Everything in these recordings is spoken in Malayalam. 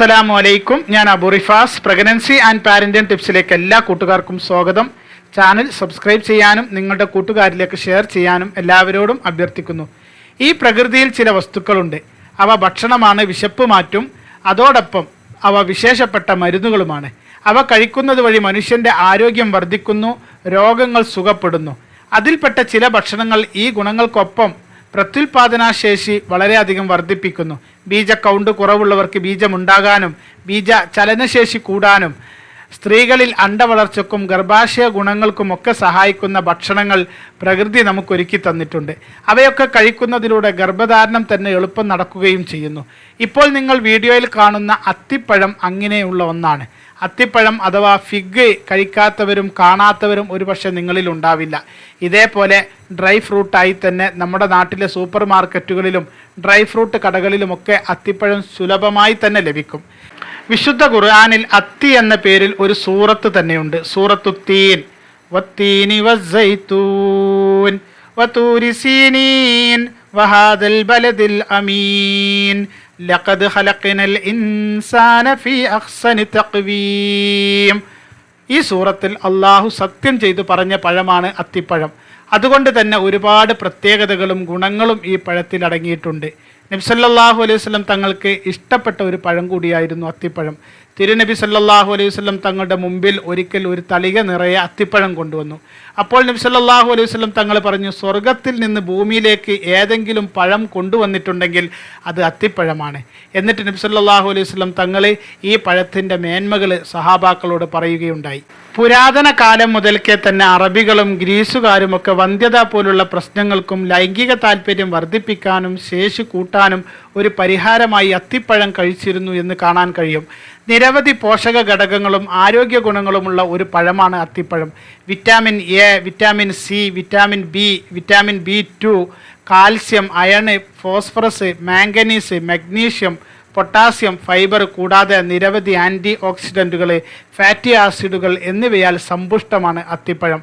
അസ്സലാമു അലൈക്കും. ഞാൻ Abu Rifas. Pregnancy and parental ടിപ്സിലേക്ക് എല്ലാ കൂട്ടുകാർക്കും സ്വാഗതം. ചാനൽ സബ്സ്ക്രൈബ് ചെയ്യാനും നിങ്ങളുടെ കൂട്ടുകാരിലേക്ക് ഷെയർ ചെയ്യാനും എല്ലാവരോടും അഭ്യർത്ഥിക്കുന്നു. ഈ പ്രകൃതിയിൽ ചില വസ്തുക്കളുണ്ട്. അവ ഭക്ഷണമാണ് വിശപ്പ് മാറ്റും. അതോടൊപ്പം അവ വിശേഷപ്പെട്ട മരുന്നുകളുമാണ്. അവ കഴിക്കുന്നത് വഴി മനുഷ്യന്റെ ആരോഗ്യം വർദ്ധിക്കുന്നു രോഗങ്ങൾ സുഖപ്പെടുന്നു. അതിൽപ്പെട്ട ചില ഭക്ഷണങ്ങൾ ഈ ഗുണങ്ങൾക്കൊപ്പം പ്രത്യുൽപാദനാശേഷി വളരെയധികം വർദ്ധിപ്പിക്കുന്നു. ബീജ കൗണ്ട് കുറവുള്ളവർക്ക് ബീജമുണ്ടാകാനും ബീജ ചലനശേഷി കൂടാനും സ്ത്രീകളിൽ അണ്ടവളർച്ചക്കും ഗർഭാശയ ഗുണങ്ങൾക്കുമൊക്കെ സഹായിക്കുന്ന ഭക്ഷണങ്ങൾ പ്രകൃതി നമുക്കൊരുക്കി തന്നിട്ടുണ്ട്. അവയൊക്കെ കഴിക്കുന്നതിലൂടെ ഗർഭധാരണം തന്നെ എളുപ്പം നടക്കുകയും ചെയ്യുന്നു. ഇപ്പോൾ നിങ്ങൾ വീഡിയോയിൽ കാണുന്ന അത്തിപ്പഴം അങ്ങനെയുള്ള ഒന്നാണ്. അത്തിപ്പഴം അഥവാ ഫിഗ് കഴിക്കാത്തവരും കാണാത്തവരും ഒരുപക്ഷെ നിങ്ങളിൽ ഉണ്ടാവില്ല. ഇതേപോലെ ഡ്രൈ ഫ്രൂട്ടായി തന്നെ നമ്മുടെ നാട്ടിലെ സൂപ്പർ മാർക്കറ്റുകളിലും ഡ്രൈ ഫ്രൂട്ട് കടകളിലുമൊക്കെ അത്തിപ്പഴം സുലഭമായി തന്നെ ലഭിക്കും. വിശുദ്ധ ഖുർആാനിൽ അത്തി എന്ന പേരിൽ ഒരു സൂറത്ത് തന്നെയുണ്ട്. സൂറത്തു തീൻ വത്തീനി വഹാദൽ ബലദിൽ അമീൻ. ലഖദ് ഇൻസാന ഫീ അഹ്സനി തഖ്വീം. ഈ സൂറത്തിൽ അള്ളാഹു സത്യം ചെയ്തു പറഞ്ഞ പഴമാണ് അത്തിപ്പഴം. അതുകൊണ്ട് തന്നെ ഒരുപാട് പ്രത്യേകതകളും ഗുണങ്ങളും ഈ പഴത്തിൽ അടങ്ങിയിട്ടുണ്ട്. നബ്സല്ലാഹു അലൈഹി വസല്ലം തങ്ങൾക്ക് ഇഷ്ടപ്പെട്ട ഒരു പഴം കൂടിയായിരുന്നു അത്തിപ്പഴം. തിരുനബി സല്ലാഹു അലൈഹി വസല്ലം തങ്ങളുടെ മുമ്പിൽ ഒരിക്കൽ ഒരു തളിക നിറയെ അത്തിപ്പഴം കൊണ്ടുവന്നു. അപ്പോൾ നബി സല്ലാഹു അലൈഹി വസല്ലം തങ്ങൾ പറഞ്ഞു സ്വർഗത്തിൽ നിന്ന് ഭൂമിയിലേക്ക് ഏതെങ്കിലും പഴം കൊണ്ടുവന്നിട്ടുണ്ടെങ്കിൽ അത് അത്തിപ്പഴമാണ്. എന്നിട്ട് നബി സല്ലാഹു അലൈഹി വസല്ലം തങ്ങൾ ഈ പഴത്തിന്റെ മേന്മകൾ സഹാബാക്കളോട് പറയുകയുണ്ടായി. പുരാതന കാലം മുതൽക്കേ തന്നെ അറബികളും ഗ്രീസുകാരും ഒക്കെ വന്ധ്യത പോലുള്ള പ്രശ്നങ്ങൾക്കും ലൈംഗിക താല്പര്യം വർദ്ധിപ്പിക്കാനും ശേഷി കൂട്ടാനും ഒരു പരിഹാരമായി അത്തിപ്പഴം കഴിച്ചിരുന്നു എന്ന് കാണാൻ കഴിയും. നിരവധി പോഷക ഘടകങ്ങളും ആരോഗ്യ ഗുണങ്ങളുമുള്ള ഒരു പഴമാണ് അത്തിപ്പഴം. Vitamin A vitamin C vitamin B vitamin B two calcium iron phosphorus manganese magnesium potassium fibre കൂടാതെ നിരവധി ആന്റി ഓക്സിഡന്റുകൾ ഫാറ്റി ആസിഡുകൾ എന്നിവയാൽ സമ്പുഷ്ടമാണ് അത്തിപ്പഴം.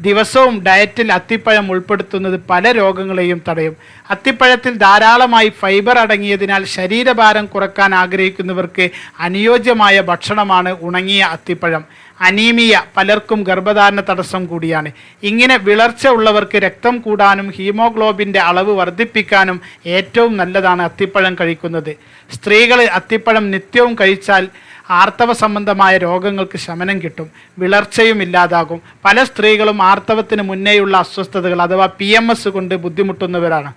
ദിവസവും ഡയറ്റിൽ അത്തിപ്പഴം ഉൾപ്പെടുത്തുന്നത് പല രോഗങ്ങളെയും തടയും. അത്തിപ്പഴത്തിൽ ധാരാളമായി ഫൈബർ അടങ്ങിയതിനാൽ ശരീരഭാരം കുറയ്ക്കാൻ ആഗ്രഹിക്കുന്നവർക്ക് അനുയോജ്യമായ ഭക്ഷണമാണ് ഉണങ്ങിയ അത്തിപ്പഴം. അനീമിയ പലർക്കും ഗർഭധാരണ തടസ്സം കൂടിയാണ്. ഇങ്ങനെ വിളർച്ച ഉള്ളവർക്ക് രക്തം കൂടാനും ഹീമോഗ്ലോബിന്റെ അളവ് വർദ്ധിപ്പിക്കാനും ഏറ്റവും നല്ലതാണ് അത്തിപ്പഴം കഴിക്കുന്നത്. സ്ത്രീകൾ അത്തിപ്പഴം നിത്യവും കഴിച്ചാൽ ആർത്തവ സംബന്ധമായ രോഗങ്ങൾക്ക് ശമനം കിട്ടും വിളർച്ചയും ഇല്ലാതാകും. പല സ്ത്രീകളും ആർത്തവത്തിന് മുന്നേയുള്ള അസ്വസ്ഥതകൾ അഥവാ പി എം എസ് കൊണ്ട് ബുദ്ധിമുട്ടുന്നവരാണ്.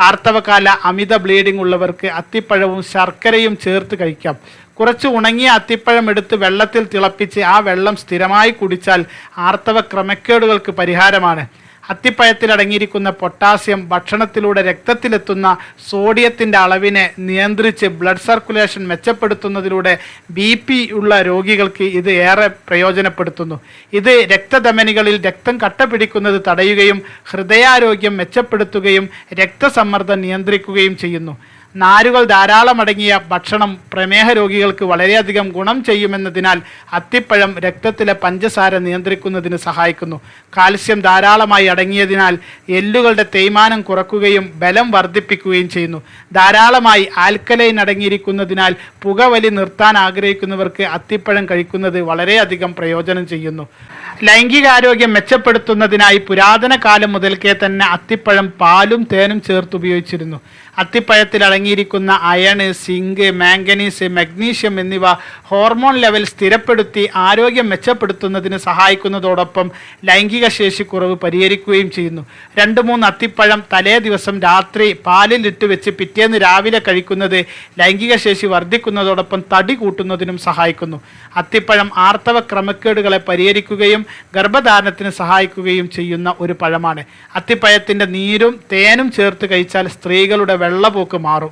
ആർത്തവകാല അമിത ബ്ലീഡിംഗ് ഉള്ളവർക്ക് അത്തിപ്പഴവും ശർക്കരയും ചേർത്ത് കഴിക്കാം. കുറച്ച് ഉണങ്ങിയ അത്തിപ്പഴം എടുത്ത് വെള്ളത്തിൽ തിളപ്പിച്ച് ആ വെള്ളം സ്ഥിരമായി കുടിച്ചാൽ ആർത്തവ ക്രമക്കേടുകൾക്ക് പരിഹാരമാണ്. അത്തിപ്പഴത്തിൽ അടങ്ങിയിരിക്കുന്ന പൊട്ടാസ്യം ഭക്ഷണത്തിലൂടെ രക്തത്തിലെത്തുന്ന സോഡിയത്തിന്റെ അളവിനെ നിയന്ത്രിച്ച് ബ്ലഡ് സർക്കുലേഷൻ മെച്ചപ്പെടുത്തുന്നതിലൂടെ ബി പി ഉള്ള രോഗികൾക്ക് ഇത് ഏറെ പ്രയോജനപ്പെടുത്തുന്നു. ഇത് രക്തധമനികളിൽ രക്തം കട്ട പിടിക്കുന്നത് തടയുകയും ഹൃദയാരോഗ്യം മെച്ചപ്പെടുത്തുകയും രക്തസമ്മർദ്ദം നിയന്ത്രിക്കുകയും ചെയ്യുന്നു. നാരുകൾ ധാരാളം അടങ്ങിയ ഭക്ഷണം പ്രമേഹ രോഗികൾക്ക് വളരെയധികം ഗുണം ചെയ്യുമെന്നതിനാൽ അത്തിപ്പഴം രക്തത്തിലെ പഞ്ചസാര നിയന്ത്രിക്കുന്നതിന് സഹായിക്കുന്നു. കാൽസ്യം ധാരാളമായി അടങ്ങിയതിനാൽ എല്ലുകളുടെ തേയ്മാനം കുറക്കുകയും ബലം വർദ്ധിപ്പിക്കുകയും ചെയ്യുന്നു. ധാരാളമായി ആൽക്കലൈൻ അടങ്ങിയിരിക്കുന്നതിനാൽ പുകവലി നിർത്താൻ ആഗ്രഹിക്കുന്നവർക്ക് അത്തിപ്പഴം കഴിക്കുന്നത് വളരെയധികം പ്രയോജനം ചെയ്യുന്നു. ലൈംഗികാരോഗ്യം മെച്ചപ്പെടുത്തുന്നതിനായി പുരാതന കാലം മുതൽക്കേ തന്നെ അത്തിപ്പഴം പാലും തേനും ചേർത്ത് ഉപയോഗിച്ചിരുന്നു. അത്തിപ്പഴത്തിൽ അടങ്ങിയിരിക്കുന്ന അയണ് സിങ്ക് മാംഗനീസ് മഗ്നീഷ്യം എന്നിവ ഹോർമോൺ ലെവൽ സ്ഥിരപ്പെടുത്തി ആരോഗ്യം മെച്ചപ്പെടുത്തുന്നതിന് സഹായിക്കുന്നതോടൊപ്പം ലൈംഗിക കുറവ് പരിഹരിക്കുകയും ചെയ്യുന്നു. രണ്ട് മൂന്ന് അത്തിപ്പഴം തലേ ദിവസം രാത്രി പാലിലിട്ട് വെച്ച് പിറ്റേന്ന് രാവിലെ കഴിക്കുന്നത് ലൈംഗിക ശേഷി വർദ്ധിക്കുന്നതോടൊപ്പം തടി കൂട്ടുന്നതിനും സഹായിക്കുന്നു. അത്തിപ്പഴം ആർത്തവ ക്രമക്കേടുകളെ പരിഹരിക്കുകയും ഗർഭധാരണത്തിന് സഹായിക്കുകയും ചെയ്യുന്ന ഒരു പഴമാണ്. അത്തിപ്പഴത്തിന്റെ നീരും തേനും ചേർത്ത് കഴിച്ചാൽ സ്ത്രീകളുടെ വെള്ളപോക്ക് മാറും.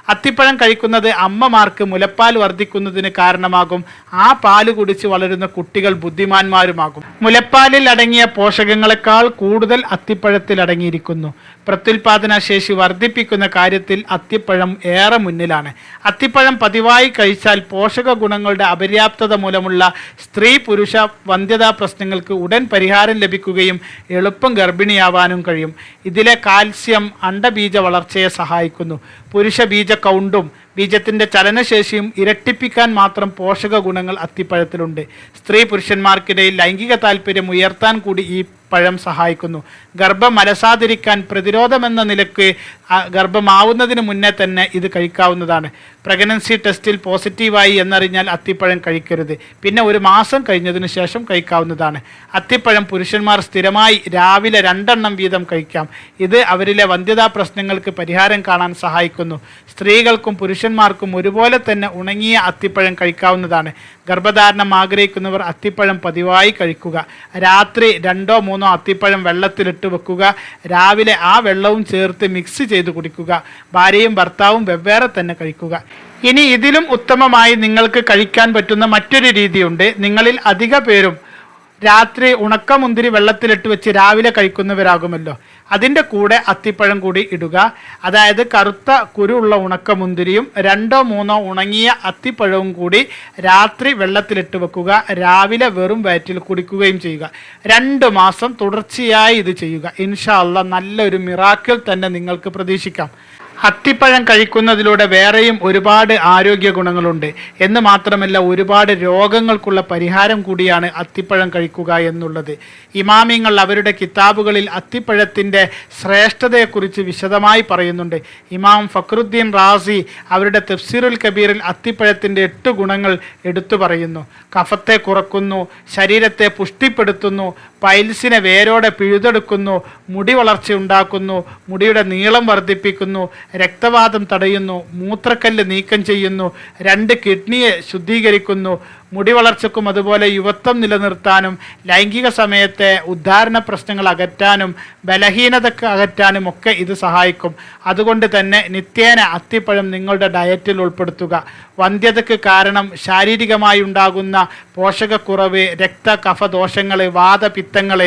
അത്തിപ്പഴം കഴിക്കുന്നത് അമ്മമാർക്ക് മുലപ്പാൽ വർദ്ധിക്കുന്നതിന് കാരണമാകും. ആ പാൽ കുടിച്ച് വളരുന്ന കുട്ടികൾ ബുദ്ധിമാന്മാരുമാകും. മുലപ്പാലിൽ അടങ്ങിയ പോഷകങ്ങളെക്കാൾ കൂടുതൽ അത്തിപ്പഴത്തിൽ അടങ്ങിയിരിക്കുന്നു. പ്രത്യുൽപാദന ശേഷി വർദ്ധിപ്പിക്കുന്ന കാര്യത്തിൽ അത്തിപ്പഴം ഏറെ മുന്നിലാണ്. അത്തിപ്പഴം പതിവായി കഴിച്ചാൽ പോഷക ഗുണങ്ങളുടെ അപര്യാപ്തത മൂലമുള്ള സ്ത്രീ പുരുഷ വന്ധ്യതാ പ്രശ്നങ്ങൾക്ക് ഉടൻ പരിഹാരം ലഭിക്കുകയും എളുപ്പം ഗർഭിണിയാവാനും കഴിയും. ഇതിലെ കാൽസ്യം അണ്ടബീജ വളർച്ചയെ സഹായിക്കുന്നു. പുരുഷ ബീജ കൗണ്ടും ബീജത്തിന്റെ ചലനശേഷിയും ഇരട്ടിപ്പിക്കാൻ മാത്രം പോഷക ഗുണങ്ങൾ അത്തിപ്പഴത്തിലുണ്ട്. സ്ത്രീ പുരുഷന്മാർക്കിടയിൽ ലൈംഗിക താല്പര്യം ഉയർത്താൻ കൂടി ഈ പഴം സഹായിക്കുന്നു. ഗർഭം അലസാതിരിക്കാൻ പ്രതിരോധമെന്ന നിലയ്ക്ക് ഗർഭമാവുന്നതിന് മുന്നേ തന്നെ ഇത് കഴിക്കാവുന്നതാണ്. പ്രഗ്നൻസി ടെസ്റ്റിൽ പോസിറ്റീവായി എന്നറിഞ്ഞാൽ അത്തിപ്പഴം കഴിക്കരുത്. പിന്നെ ഒരു മാസം കഴിഞ്ഞതിന് ശേഷം കഴിക്കാവുന്നതാണ്. അത്തിപ്പഴം പുരുഷന്മാർ സ്ഥിരമായി രാവിലെ രണ്ടെണ്ണം വീതം കഴിക്കാം. ഇത് അവരിലെ വന്ധ്യതാ പ്രശ്നങ്ങൾക്ക് പരിഹാരം കാണാൻ സഹായിക്കുന്നു. സ്ത്രീകൾക്കും പുരുഷന്മാർക്കും ഒരുപോലെ തന്നെ ഉണങ്ങിയ അത്തിപ്പഴം കഴിക്കാവുന്നതാണ്. ഗർഭധാരണം ആഗ്രഹിക്കുന്നവർ അത്തിപ്പഴം പതിവായി കഴിക്കുക. രാത്രി രണ്ടോ മൂന്നോ അത്തിപ്പഴം വെള്ളത്തിലിട്ട് വെക്കുക. രാവിലെ ആ വെള്ളവും ചേർത്ത് മിക്സ് ചെയ്ത് കുടിക്കുക. ഭാര്യയും ഭർത്താവും വെവ്വേറെ തന്നെ കഴിക്കുക. ഇനി ഇതിലും ഉത്തമമായി നിങ്ങൾക്ക് കഴിക്കാൻ പറ്റുന്ന മറ്റൊരു രീതിയുണ്ട്. നിങ്ങളിൽ അധിക പേരും രാത്രി ഉണക്കമുന്തിരി വെള്ളത്തിലിട്ട് വെച്ച് രാവിലെ കഴിക്കുന്നവരാകുമല്ലോ. അതിന്റെ കൂടെ അത്തിപ്പഴം കൂടി ഇടുക. അതായത് കറുത്ത കുരുള്ള ഉണക്കമുന്തിരിയും രണ്ടോ മൂന്നോ ഉണങ്ങിയ അത്തിപ്പഴവും കൂടി രാത്രി വെള്ളത്തിലിട്ട് വെക്കുക. രാവിലെ വെറും വയറ്റിൽ കുടിക്കുകയും ചെയ്യുക. രണ്ട് മാസം തുടർച്ചയായി ഇത് ചെയ്യുക. ഇൻഷാല്ല നല്ലൊരു മിറാക്കിൾ തന്നെ നിങ്ങൾക്ക് പ്രതീക്ഷിക്കാം. അത്തിപ്പഴം കഴിക്കുന്നതിലൂടെ വേറെയും ഒരുപാട് ആരോഗ്യ ഗുണങ്ങളുണ്ട് എന്ന് മാത്രമല്ല ഒരുപാട് രോഗങ്ങൾക്കുള്ള പരിഹാരം കൂടിയാണ് അത്തിപ്പഴം കഴിക്കുക എന്നുള്ളത്. ഇമാമിങ്ങൾ അവരുടെ കിതാബുകളിൽ അത്തിപ്പഴത്തിന്റെ ശ്രേഷ്ഠതയെക്കുറിച്ച് വിശദമായി പറയുന്നുണ്ട്. ഇമാം ഫക്രുദ്ദീൻ റാസി അവരുടെ തഫ്സീറുൽ കബീറിൽ അത്തിപ്പഴത്തിന്റെ എട്ട് ഗുണങ്ങൾ എടുത്തു പറയുന്നു. കഫത്തെ കുറക്കുന്നു ശരീരത്തെ പുഷ്ടിപ്പെടുത്തുന്നു പൈൽസിനെ വേരോടെ പിഴുതെടുക്കുന്നു മുടി വളർച്ച ഉണ്ടാക്കുന്നു മുടിയുടെ നീളം വർദ്ധിപ്പിക്കുന്നു രക്തവാതം തടയുന്നു മൂത്രക്കല്ല് നീക്കം ചെയ്യുന്നു രണ്ട് കിഡ്നിയെ ശുദ്ധീകരിക്കുന്നു മുടി വളർച്ചക്കും അതുപോലെ യുവത്വം നിലനിർത്താനും ലൈംഗിക സമയത്തെ ഉദ്ധാരണ പ്രശ്നങ്ങൾ അകറ്റാനും ബലഹീനതക്ക് അകറ്റാനും ഒക്കെ ഇത് സഹായിക്കും. അതുകൊണ്ട് തന്നെ നിത്യേന അത്തിപ്പഴം നിങ്ങളുടെ ഡയറ്റിൽ ഉൾപ്പെടുത്തുക. വന്ധ്യതയ്ക്ക് കാരണം ശാരീരികമായി ഉണ്ടാകുന്ന പോഷകക്കുറവ് രക്ത കഫദോഷങ്ങൾ വാദപിത്തങ്ങൾ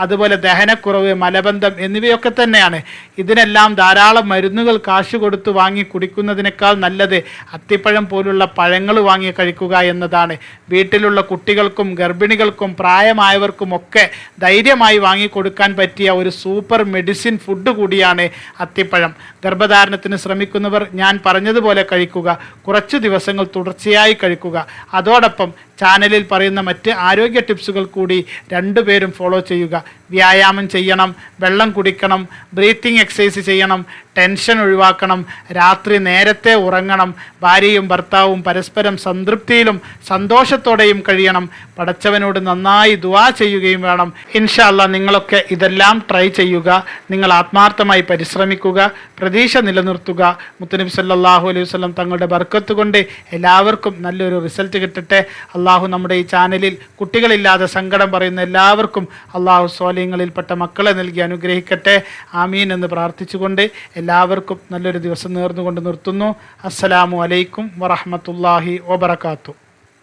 അതുപോലെ ദഹനക്കുറവ് മലബന്ധം എന്നിവയൊക്കെ തന്നെയാണ്. ഇതിനെല്ലാം ധാരാളം മരുന്നുകൾ കാശ് കൊടുത്ത് വാങ്ങി കുടിക്കുന്നതിനേക്കാൾ നല്ലത് അത്തിപ്പഴം പോലുള്ള പഴങ്ങൾ വാങ്ങി കഴിക്കുക എന്നതാണ്. വീട്ടിലുള്ള കുട്ടികൾക്കും ഗർഭിണികൾക്കും പ്രായമായവർക്കും ഒക്കെ ധൈര്യമായി വാങ്ങിക്കൊടുക്കാൻ പറ്റിയ ഒരു സൂപ്പർ മെഡിസിൻ ഫുഡ് കൂടിയാണ് അത്തിപ്പഴം. ഗർഭധാരണത്തിന് ശ്രമിക്കുന്നവർ ഞാൻ പറഞ്ഞതുപോലെ കഴിക്കുക. കുറച്ച് ദിവസങ്ങൾ തുടർച്ചയായി കഴിക്കുക. അതോടൊപ്പം ചാനലിൽ പറയുന്ന മറ്റ് ആരോഗ്യ ടിപ്സുകൾ കൂടി രണ്ടുപേരും ഫോളോ ചെയ്യുക. വ്യായാമം ചെയ്യണം വെള്ളം കുടിക്കണം ബ്രീത്തിങ് എക്സസൈസ് ചെയ്യണം ടെൻഷൻ ഒഴിവാക്കണം രാത്രി നേരത്തെ ഉറങ്ങണം ഭാര്യയും ഭർത്താവും പരസ്പരം സംതൃപ്തിയിലും സന്തോഷത്തോടെയും കഴിയണം പടച്ചവനോട് നന്നായി ദുവാ ചെയ്യുകയും വേണം. ഇൻഷാല്ല നിങ്ങളൊക്കെ ഇതെല്ലാം ട്രൈ ചെയ്യുക നിങ്ങൾ ആത്മാർത്ഥമായി പരിശ്രമിക്കുക പ്രതീക്ഷ നിലനിർത്തുക. മുത്തനബി സല്ലാഹു അലൈഹി വസ്ലം തങ്ങളുടെ ബർക്കത്ത് കൊണ്ട് എല്ലാവർക്കും നല്ലൊരു റിസൾട്ട് കിട്ടട്ടെ. അള്ളാഹു നമ്മുടെ ഈ ചാനലിൽ കുട്ടികളില്ലാതെ സങ്കടം പറയുന്ന എല്ലാവർക്കും അള്ളാഹു സ്വാലയങ്ങളിൽപ്പെട്ട മക്കളെ നൽകി അനുഗ്രഹിക്കട്ടെ. ആമീൻ എന്ന് പ്രാർത്ഥിച്ചുകൊണ്ട് എല്ലാവർക്കും നല്ലൊരു ദിവസം നേർന്നുകൊണ്ട് നിർത്തുന്നു. അസ്സലാമു അലൈക്കും വറഹമത്തല്ലാഹി വബർക്കാത്തു